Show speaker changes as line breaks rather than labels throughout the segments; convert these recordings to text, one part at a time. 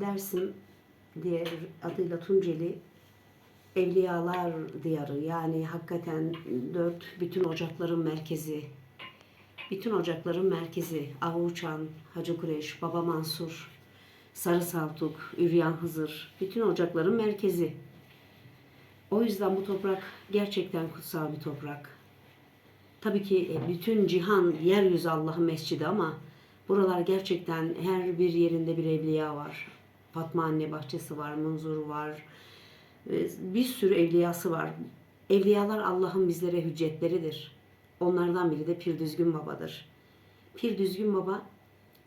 Dersim diğer adıyla Tunceli Evliyalar Diyarı yani hakikaten dört bütün ocakların merkezi. Bütün ocakların merkezi. Avuçan, Hacı Kureş, Baba Mansur, Sarı Saltuk, Üryan Hızır. Bütün ocakların merkezi. O yüzden bu toprak gerçekten kutsal bir toprak. Tabii ki e, bütün cihan yeryüzü Allah'ın mescidi ama buralar gerçekten her bir yerinde bir evliya var. Fatma Anne bahçesi var, Munzur var. e, Bir sürü evliyası var. Evliyalar Allah'ın bizlere hüccetleridir. Onlardan biri de Pir Düzgün Baba'dır. Pir Düzgün Baba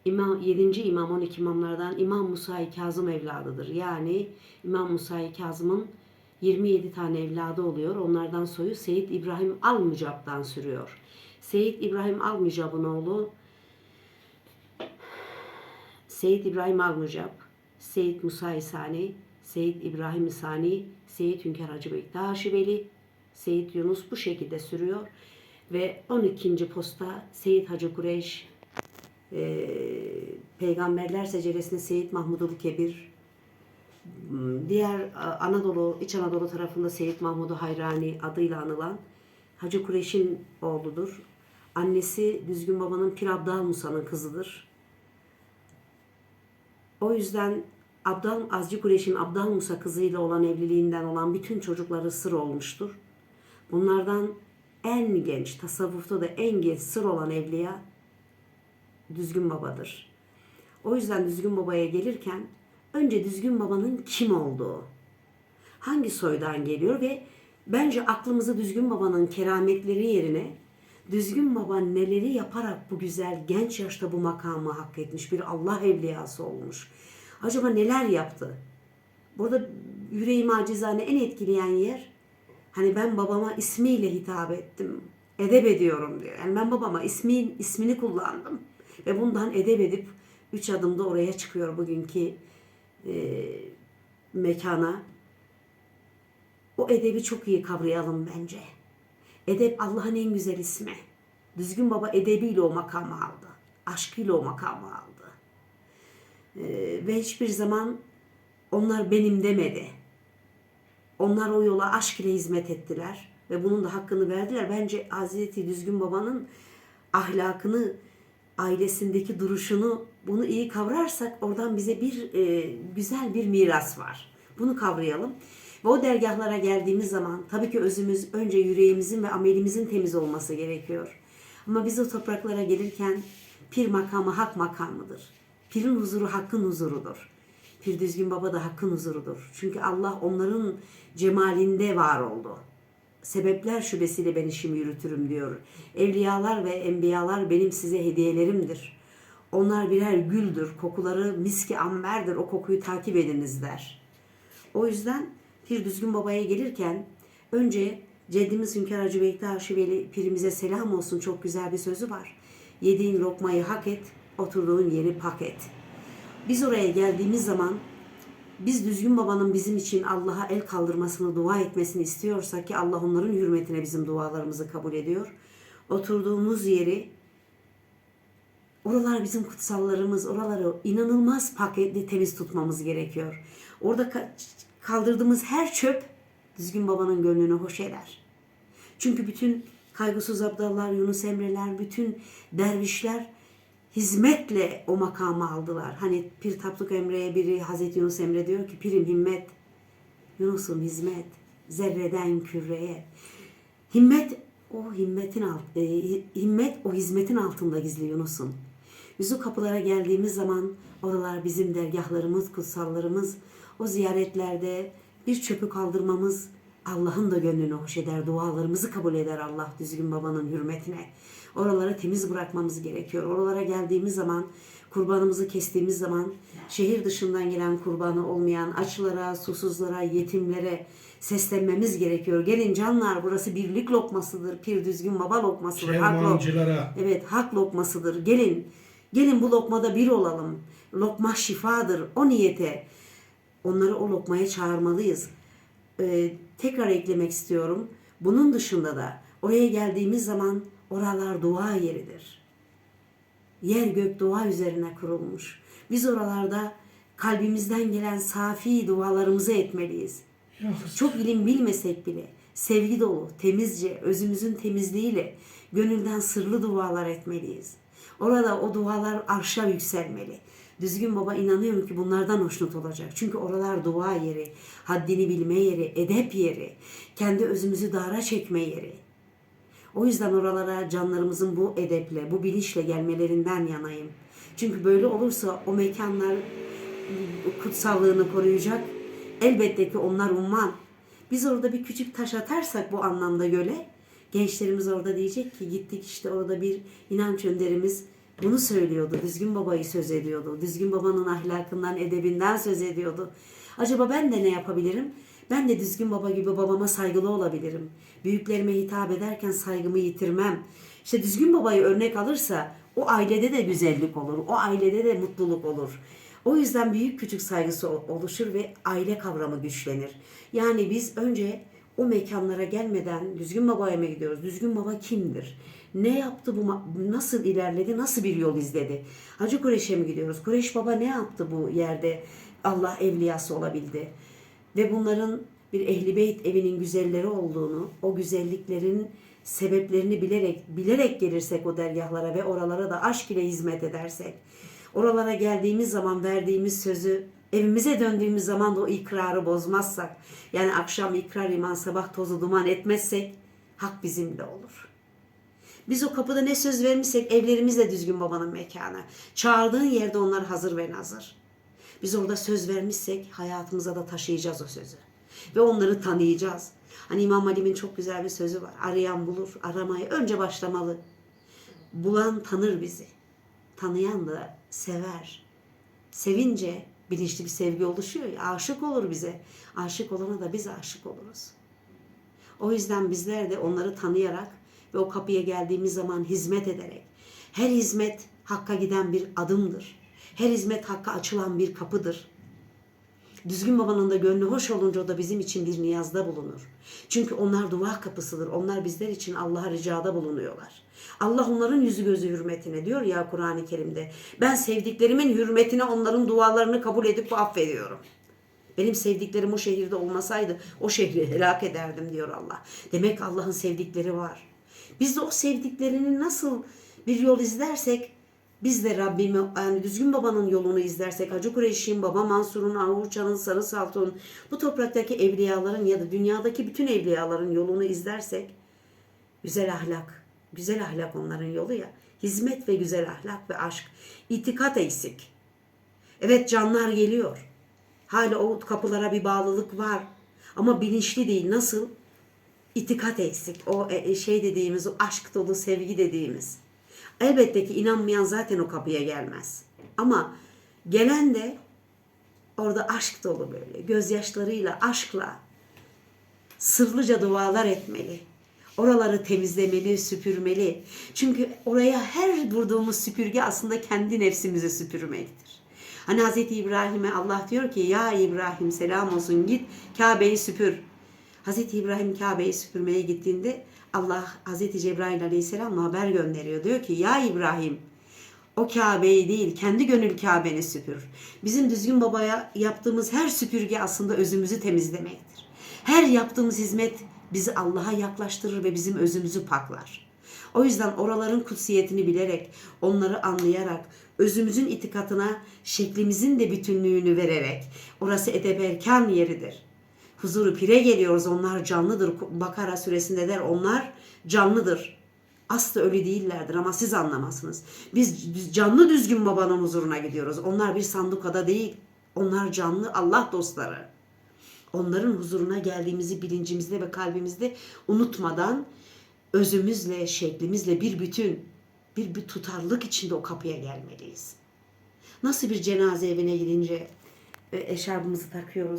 İmam, 7. İmam 12 imamlardan İmam Musa-i Kazım evladıdır. Yani İmam Musa-i Kazım'ın 27 tane evladı oluyor. Onlardan soyu Seyit İbrahim Almucab'dan sürüyor. Seyit İbrahim Almucab'ın oğlu Seyit İbrahim Almucab, Seyit Musa Sani, Seyit İbrahim Sani, Seyit Hünkar Hacı Bektaşi Veli, Seyit Yunus bu şekilde sürüyor. Ve 12. posta Seyit Hacı Kureyş, e, Peygamberler Seceresinde Seyit Mahmudul Kebir, diğer Anadolu, İç Anadolu tarafında Seyit Mahmudu Hayrani adıyla anılan Hacı Kureyş'in oğludur. Annesi Düzgün Baba'nın Pir Abdal Musa'nın kızıdır. O yüzden Abdal Azcı Kureyş'in Abdal Musa kızıyla olan evliliğinden olan bütün çocukları sır olmuştur. Bunlardan en genç, tasavvufta da en genç sır olan evliya Düzgün Baba'dır. O yüzden Düzgün Baba'ya gelirken önce Düzgün Baba'nın kim olduğu, hangi soydan geliyor ve bence aklımızı Düzgün Baba'nın kerametleri yerine Düzgün Baba neleri yaparak bu güzel genç yaşta bu makamı hak etmiş bir Allah evliyası olmuş. Acaba neler yaptı? Burada yüreğimi acizane en etkileyen yer hani ben babama ismiyle hitap ettim. Edep ediyorum diyor. Yani ben babama ismin ismini kullandım ve bundan edep edip üç adımda oraya çıkıyor bugünkü e, mekana. O edebi çok iyi kavrayalım bence. Edep Allah'ın en güzel ismi. Düzgün baba edebiyle o makamı aldı. Aşkıyla o makamı aldı. E, ve hiçbir zaman onlar benim demedi. Onlar o yola aşk ile hizmet ettiler ve bunun da hakkını verdiler. Bence Hazreti Düzgün Baba'nın ahlakını, ailesindeki duruşunu bunu iyi kavrarsak oradan bize bir e, güzel bir miras var. Bunu kavrayalım. Ve o dergahlara geldiğimiz zaman tabii ki özümüz önce yüreğimizin ve amelimizin temiz olması gerekiyor. Ama biz o topraklara gelirken pir makamı hak makamıdır. Pirin huzuru hakkın huzurudur. Pir Düzgün Baba da hakkın huzurudur. Çünkü Allah onların cemalinde var oldu. Sebepler şubesiyle ben işimi yürütürüm diyor. Evliyalar ve enbiyalar benim size hediyelerimdir. Onlar birer güldür, kokuları miski amberdir, o kokuyu takip ediniz der. O yüzden Pir Düzgün Baba'ya gelirken önce Ceddimiz Hünkar Hacı Bektaşi Veli pirimize selam olsun çok güzel bir sözü var. Yediğin lokmayı hak et, oturduğun yeri pak et. Biz oraya geldiğimiz zaman biz Düzgün Baba'nın bizim için Allah'a el kaldırmasını, dua etmesini istiyorsak ki Allah onların hürmetine bizim dualarımızı kabul ediyor. Oturduğumuz yeri Oralar bizim kutsallarımız. Oraları inanılmaz paketli temiz tutmamız gerekiyor. Orada kaldırdığımız her çöp Düzgün Baba'nın gönlünü hoş eder. Çünkü bütün kaygısız abdallar, Yunus Emre'ler, bütün dervişler hizmetle o makamı aldılar. Hani Pir Tapduk Emre'ye biri Hazreti Yunus Emre diyor ki Pirim himmet, Yunus'um hizmet, zerreden küreye. Himmet o himmetin alt, e, himmet o hizmetin altında gizli Yunus'un. O kapılara geldiğimiz zaman oralar bizim dergahlarımız, kutsallarımız. O ziyaretlerde bir çöpü kaldırmamız Allah'ın da gönlünü hoş eder. Dualarımızı kabul eder Allah düzgün babanın hürmetine. Oraları temiz bırakmamız gerekiyor. Oralara geldiğimiz zaman kurbanımızı kestiğimiz zaman şehir dışından gelen kurbanı olmayan açlara, susuzlara, yetimlere seslenmemiz gerekiyor. Gelin canlar burası birlik lokmasıdır. Pir düzgün baba lokmasıdır. Hak lok-. Evet hak lokmasıdır. Gelin. Gelin bu lokmada bir olalım. Lokma şifadır. O niyete onları o lokmaya çağırmalıyız. Ee, tekrar eklemek istiyorum. Bunun dışında da oraya geldiğimiz zaman oralar dua yeridir. Yer gök dua üzerine kurulmuş. Biz oralarda kalbimizden gelen safi dualarımızı etmeliyiz. Çok ilim bilmesek bile sevgi dolu, temizce, özümüzün temizliğiyle gönülden sırlı dualar etmeliyiz. Orada o dualar arşa yükselmeli. Düzgün baba inanıyorum ki bunlardan hoşnut olacak. Çünkü oralar dua yeri, haddini bilme yeri, edep yeri, kendi özümüzü dara çekme yeri. O yüzden oralara canlarımızın bu edeple, bu bilinçle gelmelerinden yanayım. Çünkü böyle olursa o mekanlar kutsallığını koruyacak. Elbette ki onlar umman. Biz orada bir küçük taş atarsak bu anlamda göle, gençlerimiz orada diyecek ki gittik işte orada bir inanç önderimiz bunu söylüyordu. Düzgün babayı söz ediyordu. Düzgün babanın ahlakından, edebinden söz ediyordu. Acaba ben de ne yapabilirim? Ben de düzgün baba gibi babama saygılı olabilirim. Büyüklerime hitap ederken saygımı yitirmem. İşte düzgün babayı örnek alırsa o ailede de güzellik olur. O ailede de mutluluk olur. O yüzden büyük küçük saygısı ol- oluşur ve aile kavramı güçlenir. Yani biz önce o mekanlara gelmeden düzgün babaya mı gidiyoruz? Düzgün baba kimdir? Ne yaptı bu? Nasıl ilerledi? Nasıl bir yol izledi? Hacı Kureş'e mi gidiyoruz? Kureş baba ne yaptı bu yerde? Allah evliyası olabildi. Ve bunların bir ehli beyt evinin güzelleri olduğunu, o güzelliklerin sebeplerini bilerek bilerek gelirsek o dergahlara ve oralara da aşk ile hizmet edersek, oralara geldiğimiz zaman verdiğimiz sözü evimize döndüğümüz zaman da o ikrarı bozmazsak, yani akşam ikrar iman sabah tozu duman etmezsek hak bizimle olur. Biz o kapıda ne söz vermişsek evlerimiz de düzgün babanın mekanı. Çağırdığın yerde onlar hazır ve nazır. Biz orada söz vermişsek hayatımıza da taşıyacağız o sözü. Ve onları tanıyacağız. Hani İmam Halim'in çok güzel bir sözü var. Arayan bulur, aramaya önce başlamalı. Bulan tanır bizi. Tanıyan da sever. Sevince bilinçli bir sevgi oluşuyor ya, aşık olur bize. Aşık olana da biz aşık oluruz. O yüzden bizler de onları tanıyarak ve o kapıya geldiğimiz zaman hizmet ederek, her hizmet Hakk'a giden bir adımdır. Her hizmet Hakk'a açılan bir kapıdır. Düzgün babanın da gönlü hoş olunca o da bizim için bir niyazda bulunur. Çünkü onlar dua kapısıdır. Onlar bizler için Allah'a ricada bulunuyorlar. Allah onların yüzü gözü hürmetine diyor ya Kur'an-ı Kerim'de. Ben sevdiklerimin hürmetine onların dualarını kabul edip affediyorum. Benim sevdiklerim o şehirde olmasaydı o şehri helak ederdim diyor Allah. Demek Allah'ın sevdikleri var. Biz de o sevdiklerinin nasıl bir yol izlersek biz de Rabbimi yani düzgün babanın yolunu izlersek Hacı Kureyş'in, Baba Mansur'un, Avuçan'ın, Sarı Saltuk'un bu topraktaki evliyaların ya da dünyadaki bütün evliyaların yolunu izlersek güzel ahlak, güzel ahlak onların yolu ya. Hizmet ve güzel ahlak ve aşk. İtikat eksik. Evet canlar geliyor. Hala o kapılara bir bağlılık var. Ama bilinçli değil. Nasıl? İtikat eksik. O e, şey dediğimiz, o aşk dolu sevgi dediğimiz. Elbette ki inanmayan zaten o kapıya gelmez. Ama gelen de orada aşk dolu böyle. Gözyaşlarıyla, aşkla sırlıca dualar etmeli. Oraları temizlemeli, süpürmeli. Çünkü oraya her vurduğumuz süpürge aslında kendi nefsimizi süpürmektir. Hani Hz. İbrahim'e Allah diyor ki ya İbrahim selam olsun git Kabe'yi süpür. Hz. İbrahim Kabe'yi süpürmeye gittiğinde Allah Hz. Cebrail aleyhisselamla haber gönderiyor. Diyor ki ya İbrahim o Kabe'yi değil kendi gönül Kabe'ni süpür. Bizim düzgün babaya yaptığımız her süpürge aslında özümüzü temizlemektir. Her yaptığımız hizmet bizi Allah'a yaklaştırır ve bizim özümüzü paklar. O yüzden oraların kutsiyetini bilerek, onları anlayarak, özümüzün itikatına şeklimizin de bütünlüğünü vererek, orası edeb erkan yeridir. Huzuru pire geliyoruz, onlar canlıdır. Bakara suresinde der, onlar canlıdır. Aslı ölü değillerdir ama siz anlamazsınız. Biz canlı düzgün babanın huzuruna gidiyoruz. Onlar bir sandukada değil. Onlar canlı Allah dostları. Onların huzuruna geldiğimizi bilincimizde ve kalbimizde unutmadan özümüzle, şeklimizle bir bütün, bir, bir tutarlılık içinde o kapıya gelmeliyiz. Nasıl bir cenaze evine gidince e, eşarbımızı takıyoruz,